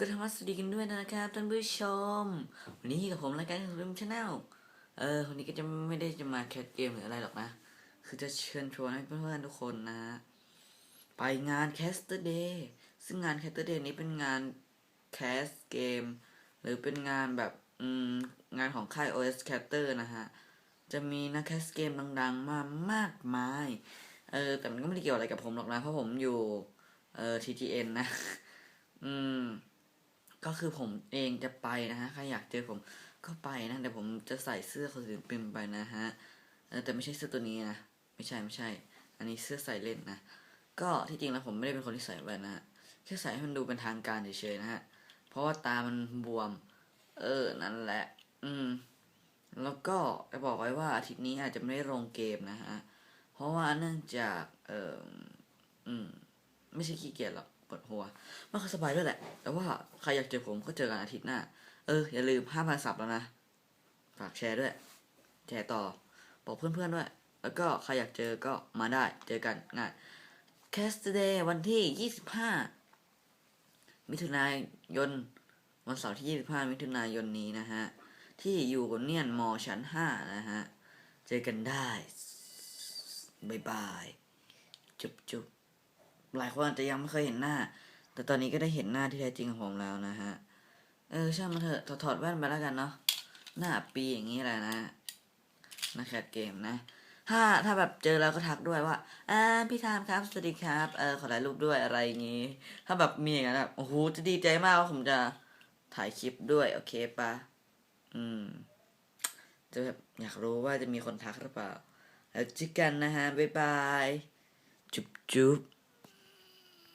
ก็ทำวัสดีกันด้วยนะครับท่านผู้ชม วันนี้กับผมรายการของริมชาแนลเออวันนี้ก็จะไม่ได้จะมาแคสเกมหรืออะไรหรอกนะ คือจะเชิญชวนให้เพื่อนๆทุกคนนะ ไปงานแคสเตอร์เดย์ซึ่งงานแคสเตอร์เดย์นี้เป็นงานแคสเกม หรือเป็นงานแบบอืมงานของค่าย OS Caster นะฮะ จะมีนักแคสเกมดังๆ มามากมายเออแต่มันก็ไม่ได้เกี่ยวอะไรกับผมหรอกนะเพราะผมอยู่เออ TTN นะ อืม ก็คือผมเองจะไปนะฮะใครอยากเจอผมก็ไปนะแต่ผมจะใส่เสื้อคนอื่นปิมไปนะฮะแต่ไม่ใช่เสื้อตัวนี้นะไม่ใช่ไม่ใช่ อันนี้เสื้อใส่เล่นนะก็ที่จริงแล้วผมไม่ได้เป็นคนที่ใส่แว่นนะฮะแค่ใส่ให้มันดูเป็นทางการเฉยๆนะฮะเพราะว่าตามันบวม เออนั่นแหละ อืม แล้วก็จะบอกไว้ว่าอาทิตย์นี้อาจจะไม่ได้ลงเกมนะฮะเพราะว่าเนื่องจากเอออืม ไม่ใช่ขี้เกียจหรอก ปวดหัวมันก็สบายด้วยแหละ แต่ว่าใครอยากเจอผมก็เจอกันอาทิตย์หน้า เออ อย่าลืมห้าพันสับแล้วนะ ฝากแชร์ด้วย แชร์ต่อ บอกเพื่อนๆด้วย แล้วก็ใครอยากเจอก็มาได้ เจอกันง่าย c a s t Day วันที่ยี่สิบห้ามิถุนายน วันเสาร์ที่ยี่สิบห้ามิถุนายนนี้นะฮะ ที่อยู่เนียนมอชั้นห้านะฮะ เจอกันได้บายบาย จุบจุบ หลายคนอาจจะยังไม่เคยเห็นหน้า แต่ตอนนี้ก็ได้เห็นหน้าที่แท้จริงของผมแล้วนะฮะ เออช่างมันเถอะถอดถอดแว่นไปแล้วกันเนาะ หน้าปีอย่างนี้แหละนะนะแคทเกมนะ ถ้าถ้าแบบเจอแล้วก็ทักด้วยว่าอ่าพี่ทามครับ สวัสดีครับ เออขอถ่ายรูปด้วยอะไรอย่างงี้ ถ้าแบบมีอย่างนั้นแบบโอ้โหจะดีใจมากว่าผมจะถ่ายคลิปด้วยโอเคปะอืม จะแบบอยากรู้ว่าจะมีคนทักหรือเปล่า แล้วเจอกันนะฮะ บ๊ายบาย จุ๊บจุ๊บ